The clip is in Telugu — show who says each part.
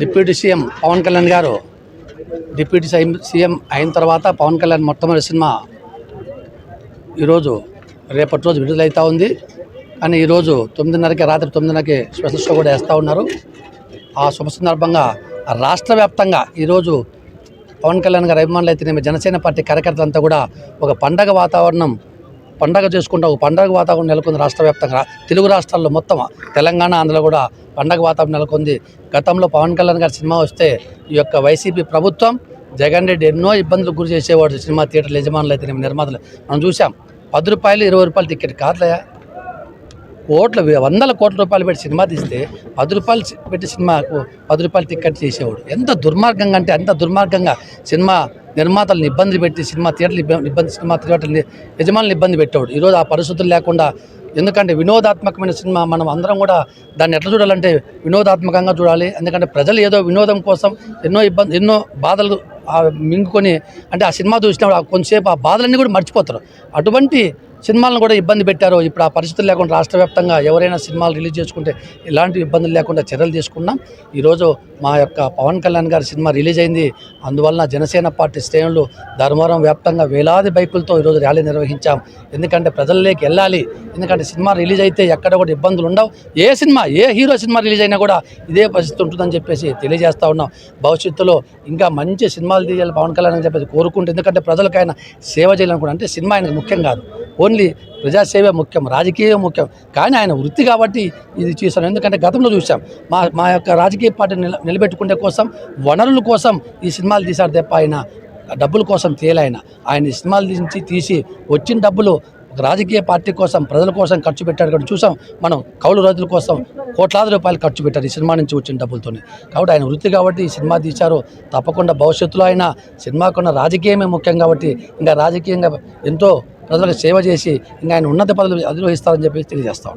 Speaker 1: డిప్యూటీ సీఎం పవన్ కళ్యాణ్ గారు. డిప్యూటీ సీఎం అయిన తర్వాత పవన్ కళ్యాణ్ మొట్టమొదటి సినిమా ఈరోజు రేపటి రోజు విడుదలవుతూ ఉంది. కానీ ఈరోజు తొమ్మిదిన్నరకి రాత్రి తొమ్మిదిన్నరకి స్పెషల్ షో కూడా వేస్తూ ఉన్నారు. ఆ శుభ సందర్భంగా రాష్ట్ర వ్యాప్తంగా ఈరోజు పవన్ కళ్యాణ్ గారి అభిమానులు అయితేనేమి జనసేన పార్టీ కార్యకర్తలంతా కూడా ఒక పండగ వాతావరణం పండగ చేసుకుంటూ ఒక పండగ వాతావరణం నెలకొంది రాష్ట్ర వ్యాప్తంగా. తెలుగు రాష్ట్రాల్లో మొత్తం తెలంగాణ ఆంధ్రలో కూడా పండగ వాతావరణం నెలకొంది. గతంలో పవన్ కళ్యాణ్ గారి సినిమా వస్తే ఈ యొక్క వైసీపీ ప్రభుత్వం జగన్ రెడ్డి ఎన్నో ఇబ్బందులకు గురి చేసేవాడు. సినిమా థియేటర్ల యజమానులు అయితే నిర్మాతలు. మనం చూసాం పది రూపాయలు ఇరవై రూపాయలు టికెట్ కాదులే. కోట్ల వందల కోట్ల రూపాయలు పెట్టి సినిమా తీస్తే పది రూపాయలు పెట్టి సినిమాకు పది రూపాయలు టికెట్ చేసేవాడు ఎంత దుర్మార్గంగా అంటే అంత దుర్మార్గంగా సినిమా నిర్మాతలను ఇబ్బంది పెట్టి సినిమా థియేటర్లు ఇబ్బంది సినిమా థియేటర్లు యజమానులు ఇబ్బంది పెట్టేవాడు. ఈరోజు ఆ పరిస్థితులు లేకుండా ఎందుకంటే వినోదాత్మకమైన సినిమా మనం అందరం కూడా దాన్ని ఎట్లా చూడాలంటే వినోదాత్మకంగా చూడాలి. ఎందుకంటే ప్రజలు ఏదో వినోదం కోసం ఎన్నో ఇబ్బంది ఎన్నో బాధలు మింగుకొని అంటే ఆ సినిమా చూసినప్పుడు ఆ కొంతసేపు ఆ బాధలన్నీ కూడా మర్చిపోతారు. అటువంటి సినిమాలను కూడా ఇబ్బంది పెట్టారు. ఇప్పుడు ఆ పరిస్థితులు లేకుండా రాష్ట్ర వ్యాప్తంగా ఎవరైనా సినిమాలు రిలీజ్ చేసుకుంటే ఎలాంటి ఇబ్బందులు లేకుండా చర్యలు తీసుకున్నాం. ఈరోజు మా యొక్క పవన్ కళ్యాణ్ గారి సినిమా రిలీజ్ అయింది. అందువలన జనసేన పార్టీ శ్రేణులు ధర్మవరం వ్యాప్తంగా వేలాది బైకులతో ఈరోజు ర్యాలీ నిర్వహించాం. ఎందుకంటే ప్రజల్లోకి వెళ్ళాలి. ఎందుకంటే సినిమా రిలీజ్ అయితే ఎక్కడ కూడా ఇబ్బందులు ఉండవు. ఏ సినిమా ఏ హీరో సినిమా రిలీజ్ అయినా కూడా ఇదే పరిస్థితి ఉంటుందని చెప్పేసి తెలియజేస్తా ఉన్నాం. భవిష్యత్తులో ఇంకా మంచి సినిమాలు తీయాలి పవన్ కళ్యాణ్ అని చెప్పేసి కోరుకుంటే ఎందుకంటే ప్రజలకు ఆయన సేవ చేయాలనుకుంటే అంటే సినిమా ఆయనకు ముఖ్యం కాదు. ఓన్లీ ప్రజాసేవ ముఖ్యం రాజకీయం ముఖ్యం. కానీ ఆయన వృత్తి కాబట్టి ఇది చేశాను. ఎందుకంటే గతంలో చూసాం మా మా యొక్క రాజకీయ పార్టీ నిల నిలబెట్టుకునే కోసం వనరుల కోసం ఈ సినిమాలు తీశారు తప్ప ఆయన డబ్బుల కోసం తేలాయన ఆయన. సినిమాలు తీసి తీసి వచ్చిన డబ్బులు ఒక రాజకీయ పార్టీ కోసం ప్రజల కోసం ఖర్చు పెట్టాడు కాబట్టి చూసాం మనం కౌలు రైతుల కోసం కోట్లాది రూపాయలు ఖర్చు పెట్టారు ఈ సినిమా నుంచి వచ్చిన డబ్బులతోనే. కాబట్టి ఆయన వృత్తి కాబట్టి ఈ సినిమా తీశారు. తప్పకుండా భవిష్యత్తులో ఆయన సినిమాకున్న రాజకీయమే ముఖ్యం కాబట్టి ఇంకా రాజకీయంగా ఎంతో ప్రజలకు సేవ చేసి ఇంకా ఆయన ఉన్నత పదవులు అధిరోహిస్తారని చెప్పి తెలియజేస్తాం